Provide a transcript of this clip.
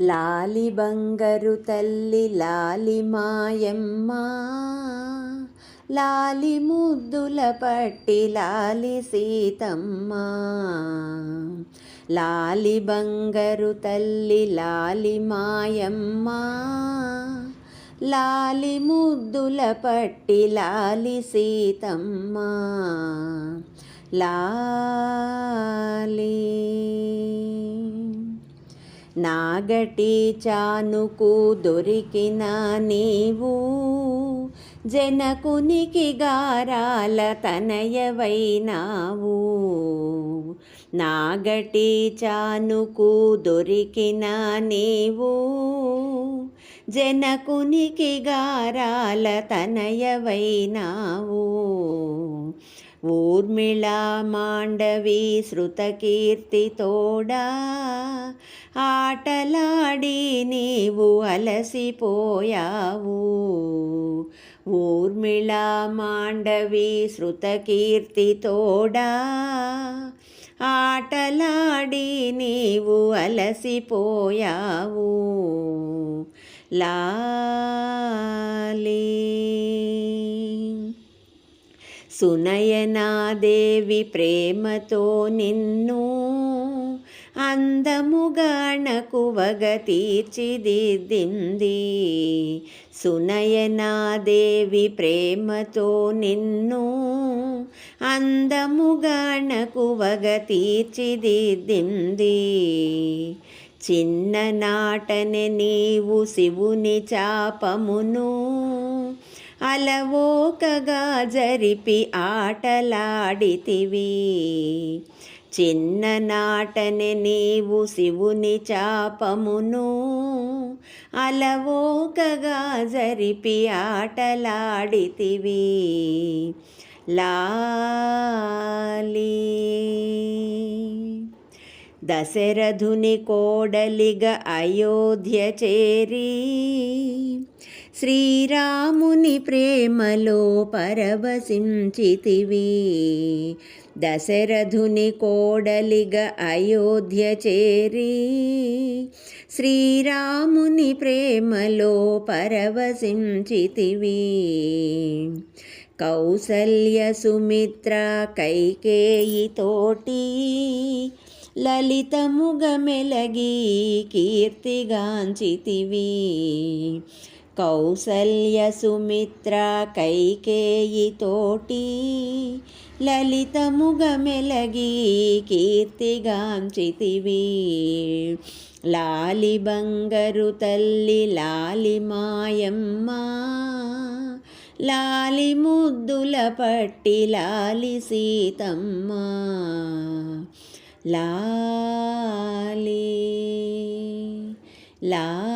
లాలి బంగరు తల్లి లాలి మాయమ్మ. లాలి ముద్దుల పట్టి లాలి సీతమ్మ. లాలి బంగరు తల్లి లాలి మాయమ్మ. లాలి ముద్దుల పట్టి లాలి సీతమ్మ. లాలి నాగటి చానుకు దొరికిన నీవు జనకునికి గారాల తనయవైనావు. నాగటి చానుకు దొరికిన నీవు జనకునికి గారాల తనయవైనావు. ఊర్మిళా మాండవి శృతకీర్తి ఆటలాడి నీవు అలసిపోయావు ఊర్మిళా మాండవి శృతకీర్తి ఆటలాడి నీవు అలసిపోయావు లాలీ సునయనాదేవి ప్రేమతో నిన్ను అందముగాణకు వగ తీర్చిదిద్దింది. సునయనాదేవి ప్రేమతో నిన్ను అందముగాణకు వగ తీర్చిదిద్దింది. చిన్ననాటనే నీవు శివుని చాపమును అలవోకగా జరిపి ఆటలాడితివి. చిన్ననాటనే నీవు శివుని చాపమును. అలవోకగా జరిపి ఆటలాడితివి. లాలీ దశరథుని కోడలిగ అయోధ్య చేరి శ్రీరాముని ప్రేమలో పరవశించితివి. దశరథుని కోడలిగ అయోధ్య చేరి శ్రీరాముని ప్రేమలో పరవశించితివి. కౌసల్య సుమిత్ర కైకేయితోటి లలితముగమెలగి కీర్తిగాంచితివి కౌసల్య సుమిత్ర కైకేయి తోటి లలితముగమెలగి కీర్తిగాంచితివి లాలి బంగరు తల్లి లాలి మాయమ్మ లాలి ముద్దుల పట్టి లాలి సీతమ్మ. లాలి లా